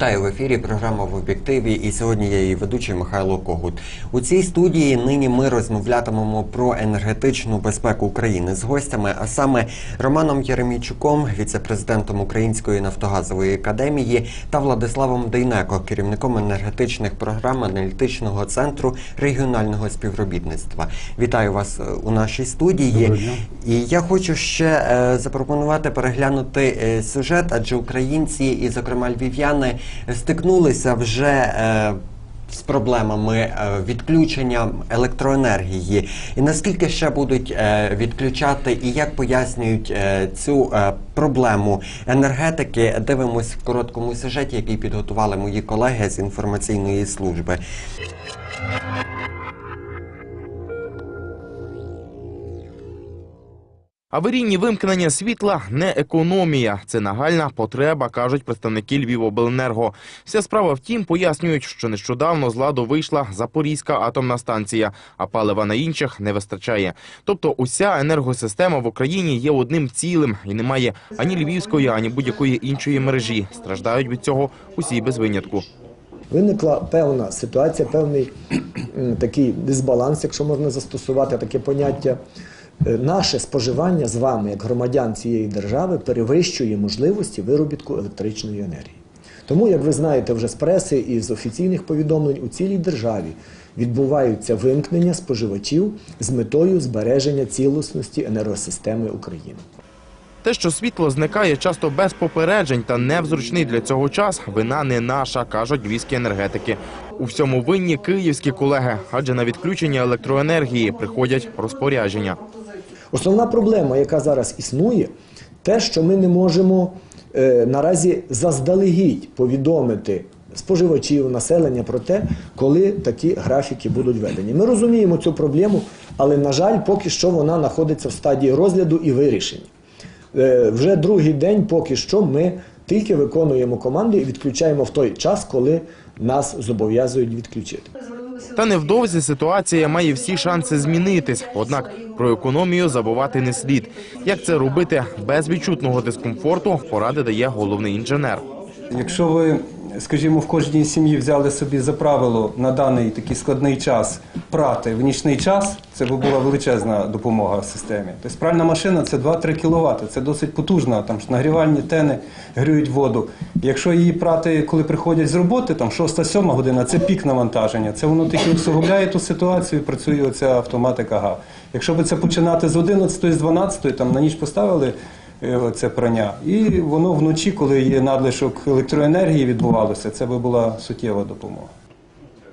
Вітаю в ефірі. Програма в об'єктиві. І сьогодні я її ведучий Михайло Когут. У цій студії нині ми розмовлятимемо про енергетичну безпеку України з гостями, а саме Романом Єремійчуком, віце-президентом Української нафтогазової академії, та Владиславом Дейнеко, керівником енергетичних програм аналітичного центру регіонального співробітництва. Вітаю вас е, у нашій студії. І я хочу ще е, запропонувати переглянути е, сюжет, адже українці і, зокрема, львів'яни стикнулися вже. Е, з проблемами е, відключення електроенергії, і наскільки ще будуть е, відключати, і як пояснюють цю проблему енергетики, дивимось в короткому сюжеті, який підготували мої колеги з інформаційної служби. Аварійні вимкнення світла не економія, це нагальна потреба, кажуть представники Львівобленерго. Вся справа в тім, пояснюють, що нещодавно з ладу вийшла Запорізька атомна станція, а палива на інших не вистачає. Тобто, уся енергосистема в Україні є одним цілим і немає ані львівської, ані будь-якої іншої мережі. Страждають від цього усі без винятку. Виникла певна ситуація, певний такий дисбаланс, якщо можна застосувати таке поняття. Е, Наше споживання з вами, як громадян цієї держави, перевищує можливості виробітку електричної енергії. Тому, як ви знаєте вже з преси і з офіційних повідомлень, у цілій державі відбуваються вимкнення споживачів з метою збереження цілісності енергосистеми України. Те, що світло зникає часто без попереджень та не в зручний для цього час, вина не наша, кажуть львівські енергетики. У всьому винні київські колеги, адже на відключення електроенергії приходять розпорядження. Основна проблема, яка зараз існує, те, що ми не можемо е, наразі заздалегідь повідомити споживачів, населення про те, коли такі графіки будуть введені. Ми розуміємо цю проблему, але, на жаль, поки що вона знаходиться в стадії розгляду і вирішення. Е, вже другий день поки що ми тільки виконуємо команди і відключаємо в той час, коли нас зобов'язують відключити. Та невдовзі ситуація має всі шанси змінитись. Однак про економію забувати не слід. Як це робити без відчутного дискомфорту, поради дає головний інженер. Якщо ви, скажімо, в кожній сім'ї взяли собі за правило на даний такий складний час прати в нічний час, це би була величезна допомога системі. Тобто пральна машина це 2-3 кВт, це досить потужна, там ж нагрівальні тени гріють воду. Якщо її прати, коли приходять з роботи, там 6-7 година, це пік навантаження. Це воно тільки усугубляє ту ситуацію, працює оця автоматика ГА. Якщо би це починати з 11 з 12, там на ніч поставили це прання. І воно вночі, коли є надлишок електроенергії, відбувалося, це би була суттєва допомога.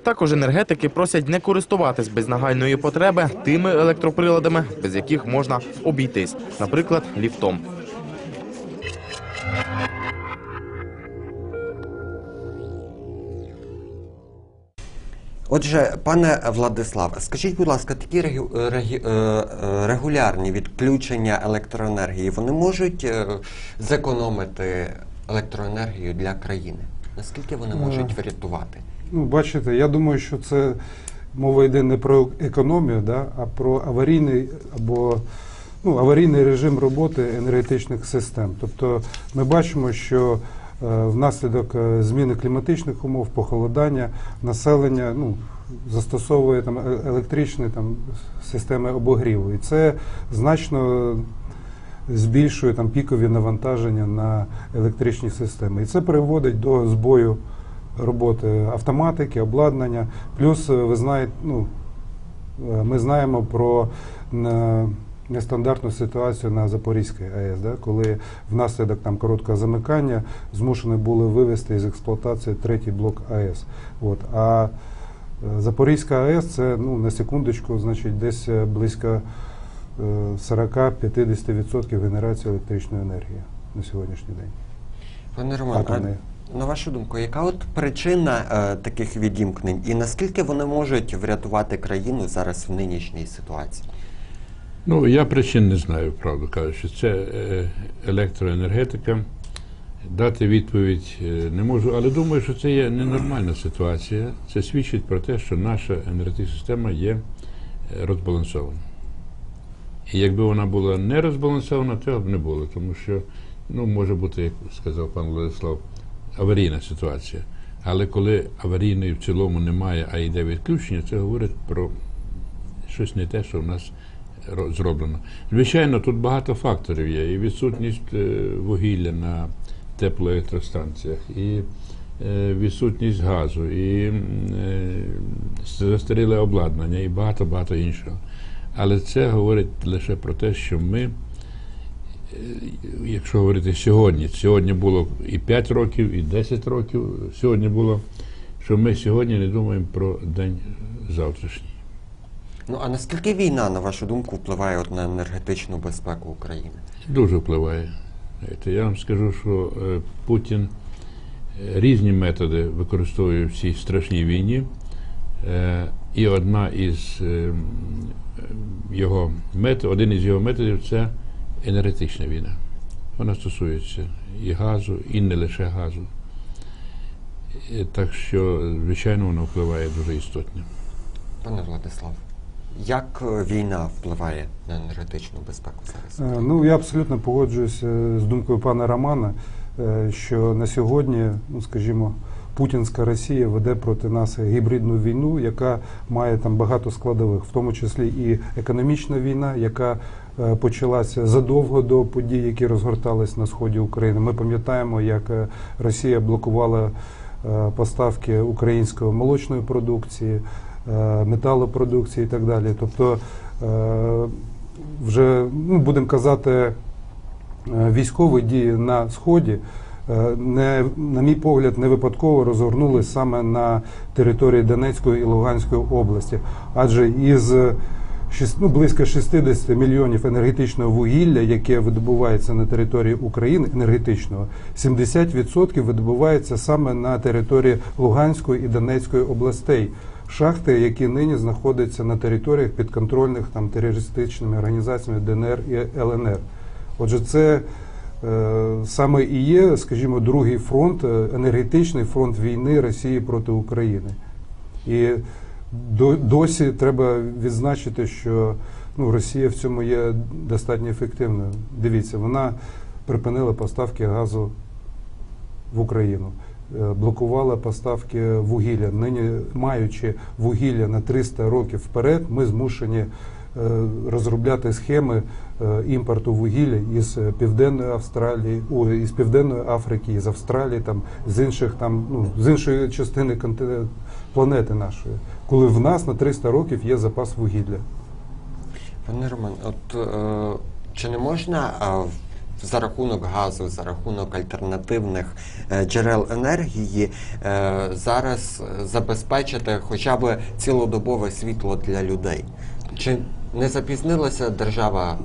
Також енергетики просять не користуватись без нагальної потреби тими електроприладами, без яких можна обійтись, наприклад, ліфтом. Отже, пане Владислав, скажіть, будь ласка, такі регу- регі- е, е, регулярні відключення електроенергії вони можуть е, зекономити електроенергію для країни? Наскільки вони можуть врятувати? Ну, бачите, я думаю, що це мова йде не про економію, да, а про аварійний або ну, аварійний режим роботи енергетичних систем. Тобто ми бачимо, що внаслідок е, зміни кліматичних умов, похолодання, населення ну, застосовує там е- електричні там, системи обогріву. І це значно збільшує там пікові навантаження на електричні системи. І це приводить до збою роботи автоматики, обладнання. Плюс е, ви знаєте, ну, е, ми знаємо про е, нестандартну ситуацію на Запорізькій АЕС, да, коли внаслідок там короткого замикання змушені були вивести із експлуатації третій блок АЕС. От. А е, Запорізька АЕС це ну, на секундочку, значить, десь е, близько е, 40-50% генерації електричної енергії на сьогоднішній день. Пане Роман, а на вашу думку, яка от причина е, таких відімкнень і наскільки вони можуть врятувати країну зараз в нинішній ситуації? Ну, я причин не знаю, правду кажучи. Це е, електроенергетика. Дати відповідь е, не можу, але думаю, що це є ненормальна ситуація. Це свідчить про те, що наша енергетична система є е, розбалансована. І якби вона була не розбалансована, цього б не було, тому що, ну, може бути, як сказав пан Владислав, аварійна ситуація. Але коли аварійної в цілому немає, а йде відключення, це говорить про щось не те, що в нас зроблено. Звичайно, тут багато факторів є. І відсутність е, вугілля на теплоелектростанціях, і е, відсутність газу, і е, застаріле обладнання, і багато-багато іншого. Але це говорить лише про те, що ми, якщо говорити сьогодні, сьогодні було і 5 років, і 10 років, сьогодні було, що ми сьогодні не думаємо про день завтрашній. Ну а наскільки війна, на вашу думку, впливає от на енергетичну безпеку України? Дуже впливає. Знаєте, Я вам скажу, що е, Путін е, різні методи використовує в цій страшній війні. Е, І одна із е, його методів, один із його методів це енергетична війна. Вона стосується і газу, і не лише газу. Так що, звичайно, воно впливає дуже істотно. Пане Владислав, як е, війна впливає на енергетичну безпеку зараз? Е, Ну, я абсолютно погоджуюся з думкою пана Романа, е, що на сьогодні, ну скажімо, Путінська Росія веде проти нас гібридну війну, яка має там багато складових, в тому числі і економічна війна, яка почалася задовго до подій, які розгортались на сході України. Ми пам'ятаємо, як Росія блокувала поставки української молочної продукції, металопродукції і так далі. Тобто е, вже ну, будемо казати, е, військові дії на сході. е, Не, на мій погляд, не випадково розгорнулись саме на території Донецької і Луганської області, адже із ну, близько 60 мільйонів енергетичного вугілля, яке видобувається на території України, енергетичного, 70% видобувається саме на території Луганської і Донецької областей. Шахти, які нині знаходяться на територіях підконтрольних там терористичними організаціями ДНР і ЛНР. Отже, це е, саме і є, скажімо, другий фронт, е, енергетичний фронт війни Росії проти України. І до, досі треба відзначити, що ну, Росія в цьому є достатньо ефективною. Дивіться, вона припинила поставки газу в Україну, блокувала поставки вугілля. Нині, маючи вугілля на 300 років вперед, ми змушені е, розробляти схеми е, імпорту вугілля із е, Південної Австралії, о, із Південної Африки, із Австралії, там, з інших там, ну, з іншої частини континенту планети нашої, коли в нас на 300 років є запас вугілля. Пане Роман, от е, чи не можна е, за рахунок газу, за рахунок альтернативних е, джерел енергії е, зараз забезпечити хоча б цілодобове світло для людей? Чи не запізнилася держава?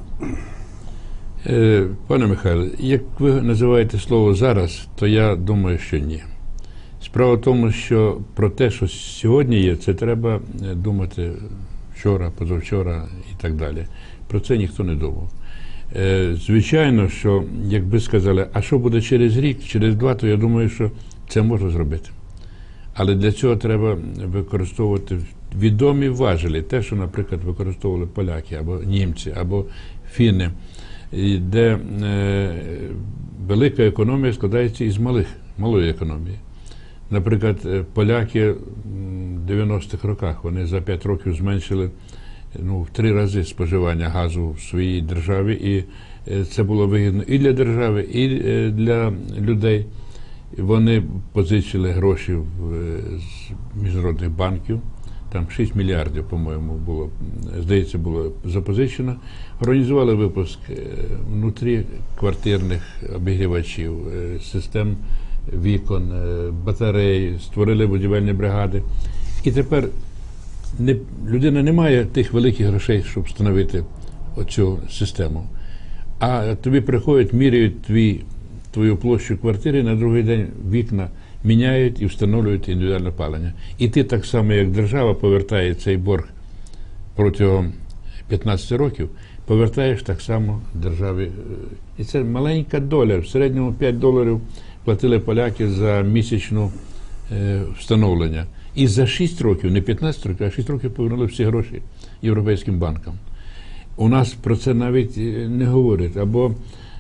Е, Пане Михайло, як ви називаєте слово зараз, то я думаю, що ні. Справа в тому, що про те, що сьогодні є, це треба думати вчора, позавчора і так далі. Про це ніхто не думав. Е, Звичайно, що якби сказали, а що буде через рік, через два, то я думаю, що це можна зробити. Але для цього треба використовувати відомі важелі, те, що, наприклад, використовували поляки або німці, або фіни, де е, велика економія складається із малих, малої економії. Наприклад, е, поляки в 90-х роках вони за 5 років зменшили ну, в три рази споживання газу в своїй державі, і е, це було вигідно і для держави, і е, для людей. Вони позичили гроші е, з міжнародних банків. Там 6 мільярдів, по-моєму, було, здається, було запозичено. Організували випуск внутріквартирних обігрівачів, систем вікон, батарей, створили будівельні бригади. І тепер не, людина не має тих великих грошей, щоб встановити оцю систему. А тобі приходять, міряють твій, твою площу квартири, на другий день вікна міняють і встановлюють індивідуальне палення. І ти так само, як держава повертає цей борг протягом 15 років, повертаєш так само державі. Е, І це маленька доля. В середньому 5 доларів платили поляки за місячну е, встановлення. І за 6 років, не 15 років, а 6 років повернули всі гроші європейським банкам. У нас про це навіть е, не говорять. Або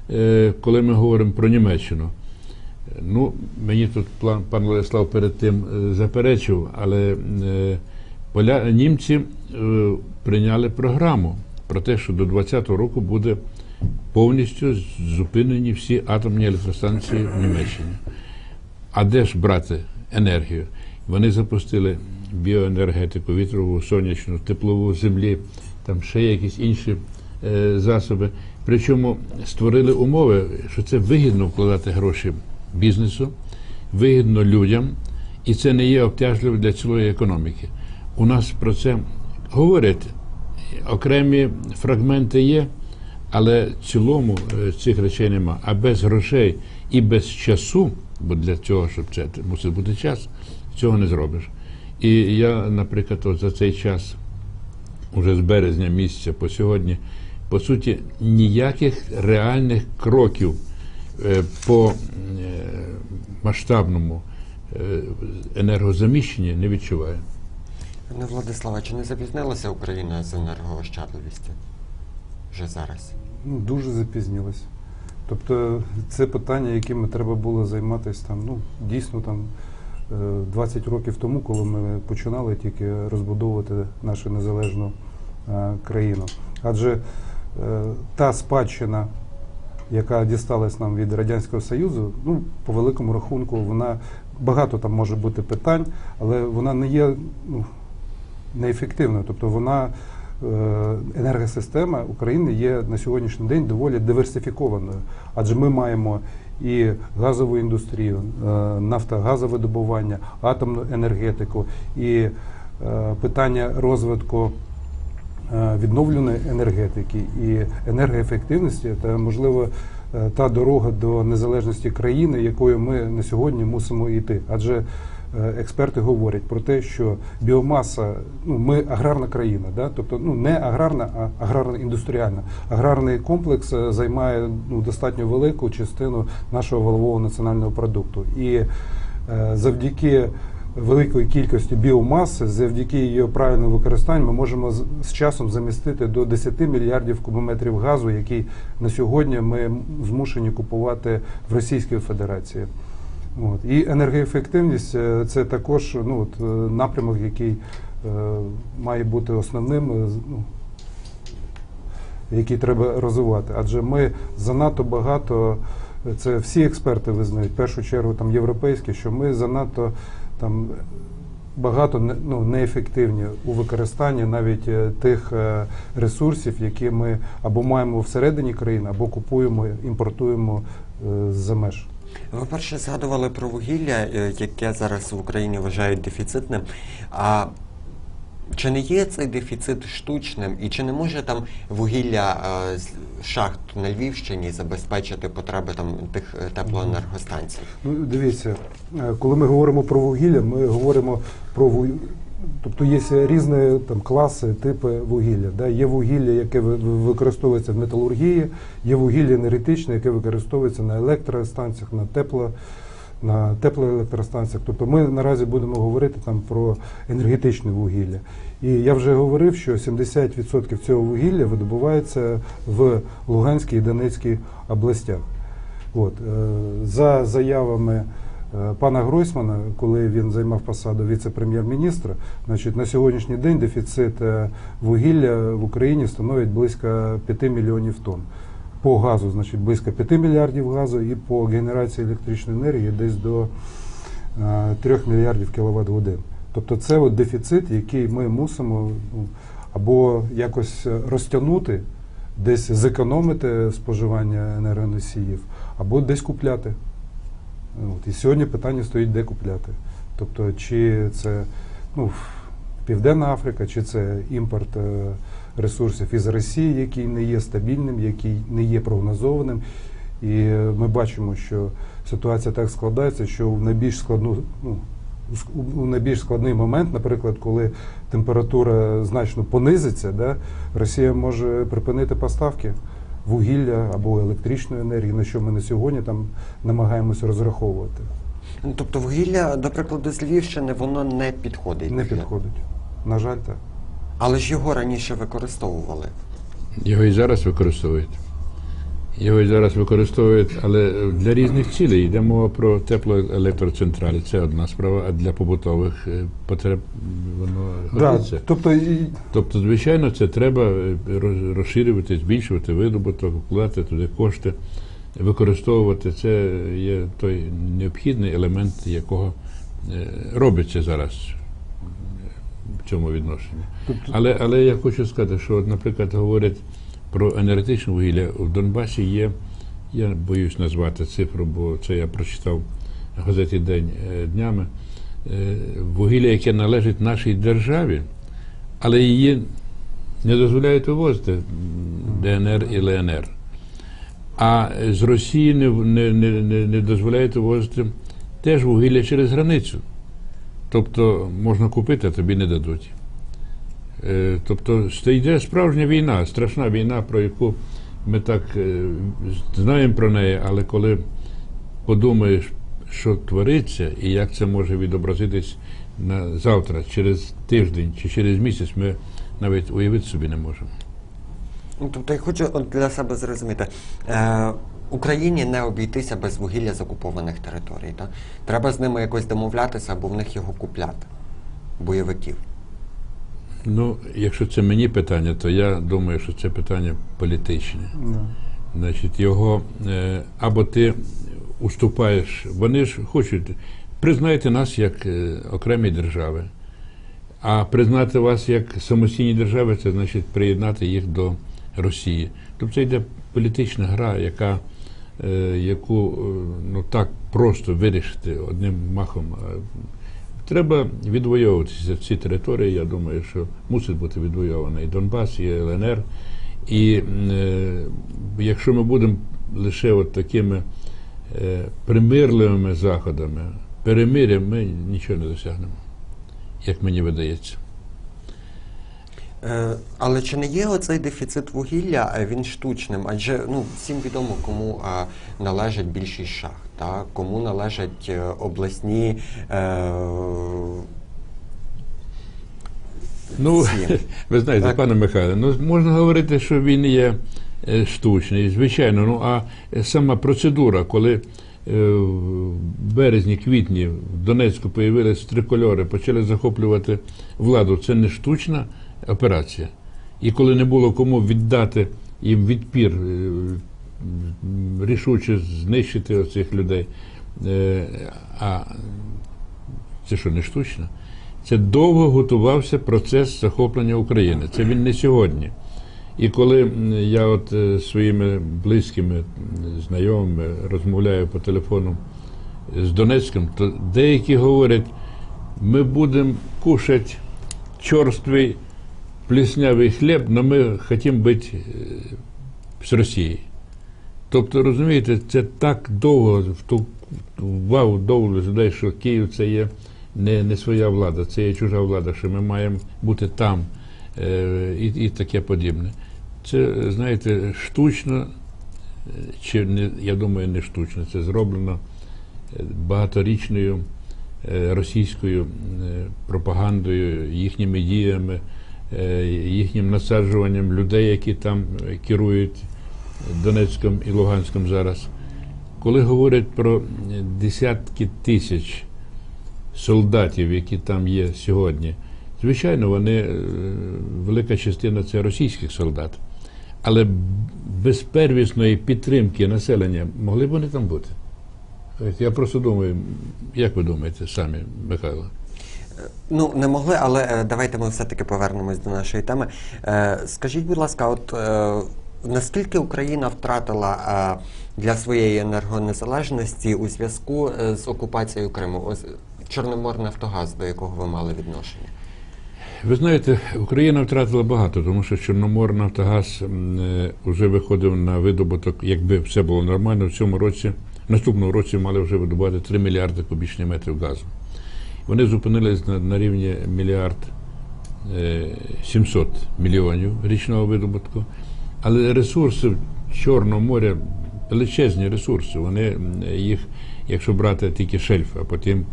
е, коли ми говоримо про Німеччину, ну, мені тут план, пан Владислав перед тим е, заперечив, але е, поля, німці е, прийняли програму про те, що до 2020 року буде повністю зупинені всі атомні електростанції в Німеччині. А де ж брати енергію? Вони запустили біоенергетику, вітрову, сонячну, теплову землі, там ще якісь інші е, засоби. Причому створили умови, що це вигідно вкладати гроші бізнесу, вигідно людям, і це не є обтяжливо для цілої економіки. У нас про це говорять. Окремі фрагменти є, але в цілому е, цих речей нема. А без грошей і без часу, бо для цього, щоб це мусить бути час, цього не зробиш. І я, наприклад, от за цей час, уже з березня місяця по сьогодні, по суті, ніяких реальних кроків е, по е, масштабному е, енергозаміщенні не відчуваю. Пане Владиславе, чи не запізнилася Україна з енергоощадливістю? Вже зараз. Ну, дуже запізнілось. Тобто це питання, яким треба було займатися там, ну, дійсно там е, 20 років тому, коли ми починали тільки розбудовувати нашу незалежну е, країну. Адже е, та спадщина, яка дісталась нам від Радянського Союзу, ну, по великому рахунку, вона багато там може бути питань, але вона не є ну, неефективною. Тобто вона е, енергосистема України є на сьогоднішній день доволі диверсифікованою, адже ми маємо і газову індустрію, е, нафтогазовидобування, атомну енергетику і е, питання розвитку е, відновленої енергетики і енергоефективності та можливо е, та дорога до незалежності країни, якою ми на сьогодні мусимо йти. Адже е, експерти говорять про те, що біомаса, ну ми аграрна країна, да? тобто ну не аграрна, а аграрна індустріальна. Аграрний комплекс е, займає ну достатньо велику частину нашого валового національного продукту. І е, завдяки великої кількості біомаси, завдяки її правильному використанню, ми можемо з, з часом замістити до 10 мільярдів кубометрів газу, який на сьогодні ми змушені купувати в Російській Федерації. От. І енергоефективність е, це також ну, от, е, напрямок, який е, має бути основним. е, Ну, який треба розвивати. Адже ми занадто багато, це всі експерти визнають, в першу чергу там європейські, що ми занадто там багато ну, неефективні у використанні навіть тих ресурсів, які ми або маємо всередині країни, або купуємо, імпортуємо з-за меж. Ви перше згадували про вугілля, е, яке зараз в Україні вважають дефіцитним. А чи не є цей дефіцит штучним, і чи не може там вугілля е, з шахт на Львівщині забезпечити потреби там тих е, теплоенергостанцій? Ну, дивіться, коли ми говоримо про вугілля, ми говоримо про. Тобто є різні там класи, типи вугілля. Да? Є вугілля, яке ви- ви- використовується в металургії, є вугілля енергетичне, яке використовується на електростанціях, на тепло, на теплоелектростанціях. Тобто ми наразі будемо говорити там про енергетичне вугілля. І я вже говорив, що 70% цього вугілля видобувається в Луганській і Донецькій областях. От, е, за заявами пана Гройсмана, коли він займав посаду віце-прем'єр-міністра, значить, на сьогоднішній день дефіцит е, вугілля в Україні становить близько 5 мільйонів тонн. По газу, значить, близько 5 мільярдів газу, і по генерації електричної енергії десь до е, 3 мільярдів кіловат годин. Тобто це от дефіцит, який ми мусимо ну, або якось е, розтягнути, десь зекономити споживання енергоносіїв, або десь купляти. От. І сьогодні питання стоїть, де купляти. Тобто, чи це ну, Південна Африка, чи це імпорт е, ресурсів із Росії, який не є стабільним, який не є прогнозованим. І е, ми бачимо, що ситуація так складається, що в найбільш складну, ну, у- найбільш складний момент, наприклад, коли температура значно понизиться, да, Росія може припинити поставки вугілля або електричної енергії, на що ми на сьогодні там намагаємося розраховувати. Ну, тобто вугілля, до прикладу, з Львівщини, воно не підходить. Не підходить. На жаль, так. Але ж його раніше використовували. Його і зараз використовують. Його зараз використовують, але для різних цілей. Йде мова про теплоелектроцентралі. Це одна справа, а для побутових е, потреб воно Да, годиться. тобто і, Тобто, звичайно, це треба е, розширювати, збільшувати видобуток, вкладати туди кошти, використовувати. Це є той необхідний елемент, якого е, робиться зараз в цьому відношенні. Але, але я хочу сказати, що, наприклад, говорять про енергетичне вугілля. В Донбасі є, я боюсь назвати цифру, бо це я прочитав газеті День е, днями. е, Вугілля, яке належить нашій державі, але її не дозволяють вивозити ДНР і ЛНР. А з Росії не, не, не, не дозволяють вивозити теж вугілля через границю. Тобто можна купити, а тобі не дадуть. Е, Тобто це йде справжня війна, страшна війна, про яку ми так е, знаємо про неї, але коли подумаєш, що твориться і як це може відобразитись на завтра, через тиждень чи через місяць, ми навіть уявити собі не можемо. Ну, Тобто я хочу для себе зрозуміти. Е, Україні не обійтися без вугілля з окупованих територій. Так? Треба з ними якось домовлятися або в них його купляти. Бойовиків. Ну, якщо це мені питання, то я думаю, що це питання політичне. Значить, його е, або ти уступаєш, вони ж хочуть, признайте нас як е, окремі держави. А признати вас як самостійні держави, це значить приєднати їх до Росії. Тобто це йде політична гра, яка, е, яку е, ну, так просто вирішити одним махом. Треба відвоюватися ці території. Я думаю, що мусить бути відвоюваний Донбас, і ЛНР. І е, якщо ми будемо лише от такими е, примирливими заходами, перемир'ям, ми нічого не досягнемо, як мені видається. Е, але чи не є оцей дефіцит вугілля, е, він штучним? Адже ну, всім відомо, кому е, належать більшість шахт, так? кому належать обласні. Е, Ну, ви знаєте, Так. пане Михайле, ну можна говорити, що він є штучний, звичайно. Ну а сама процедура, коли в березні, квітні в Донецьку появились трикольори, почали захоплювати владу, це не штучна операція. І коли не було кому віддати їм відпір, е, рішуче знищити оцих людей. е, А це що, не штучно? Це довго готувався процес захоплення України. Це він не сьогодні. І коли я от е, своїми близькими знайомими розмовляю по телефону з Донецьким, то деякі говорять, ми будемо кушати чорствий пліснявий хліб, але ми хочемо бути е, з Росією. Тобто, розумієте, це так довго втував довго людей, що Київ це є не, не своя влада, це є чужа влада, що ми маємо бути там е, і, і таке подібне. Це, знаєте, штучно, е, чи не, я думаю, не штучно, це зроблено багаторічною російською пропагандою, їхніми діями, їхнім насаджуванням людей, які там е, керують Донецьком і Луганськом зараз. Коли говорять про е, десятки тисяч солдатів, які там є сьогодні, звичайно, вони е, велика частина це російських солдат. Але без первісної підтримки населення могли б вони там бути? Я просто думаю, як ви думаєте самі, Михайло? Ну, не могли, але е, давайте ми все-таки повернемось до нашої теми. Е, скажіть, будь ласка, от е, наскільки Україна втратила для своєї енергонезалежності у зв'язку з окупацією Криму? Ось Чорноморнафтогаз, до якого ви мали відношення? Ви знаєте, Україна втратила багато, тому що Чорномор Нафтогаз е, вже виходив на видобуток, якби все було нормально, в цьому році, наступному році мали вже видобувати 3 мільярди кубічних метрів газу. Вони зупинились на, на рівні мільярд е, 700 мільйонів річного видобутку. Але ресурси Чорного моря величезні ресурси. Вони їх, якщо брати тільки шельф, а потім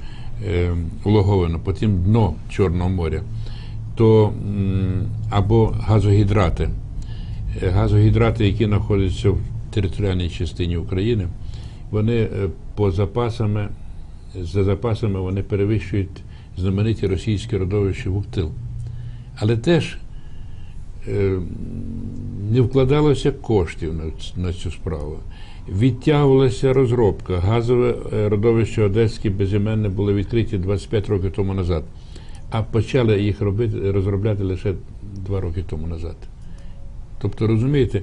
е, улоговано, потім дно Чорного моря, то або газогідрати. Е, Газогідрати, які знаходяться в територіальній частині України, вони е, по запасами, за запасами вони перевищують знамениті російські родовища Вуктил. Але теж е, не вкладалося коштів на, цю справу. Відтягувалася розробка. Газове е, родовище Одеське безіменне було відкриті 25 років тому назад, а почали їх розробляти лише 2 роки тому назад. Тобто, розумієте,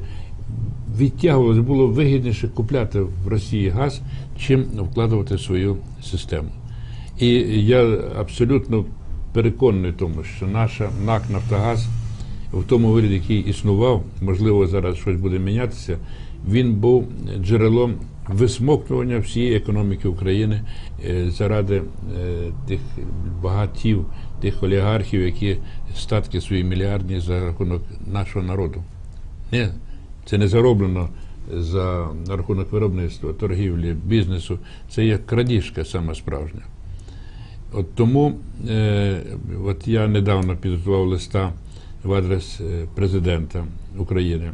відтягувалося, було вигідніше купляти в Росії газ, чим вкладувати свою систему. І я абсолютно переконаний тому, що наша НАК Нафтогаз в тому вигляді, який існував, можливо, зараз щось буде мінятися, він був джерелом висмоктування всієї економіки України е, заради е, тих багатів, тих олігархів, які статки свої мільярдні за рахунок нашого народу. Ні, це не зароблено за рахунок виробництва, торгівлі, бізнесу. Це є крадіжка саме справжня. От тому е, от я недавно підготував листа в адрес е, президента України,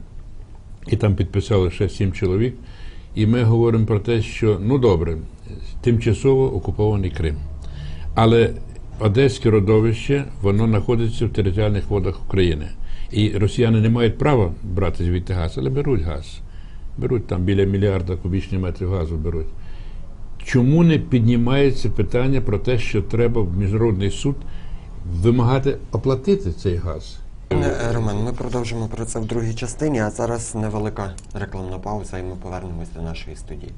і там підписали ще сім чоловік. І ми говоримо про те, що ну добре, тимчасово окупований Крим. Але Одеське родовище, воно знаходиться в територіальних водах України. І росіяни не мають права брати звідти газ, але беруть газ. Беруть там біля мільярда кубічних метрів газу беруть. Чому не піднімається питання про те, що треба в міжнародний суд вимагати оплатити цей газ? Е, Роман, ми продовжимо про це в другій частині, а зараз невелика рекламна пауза, і ми повернемось до нашої студії.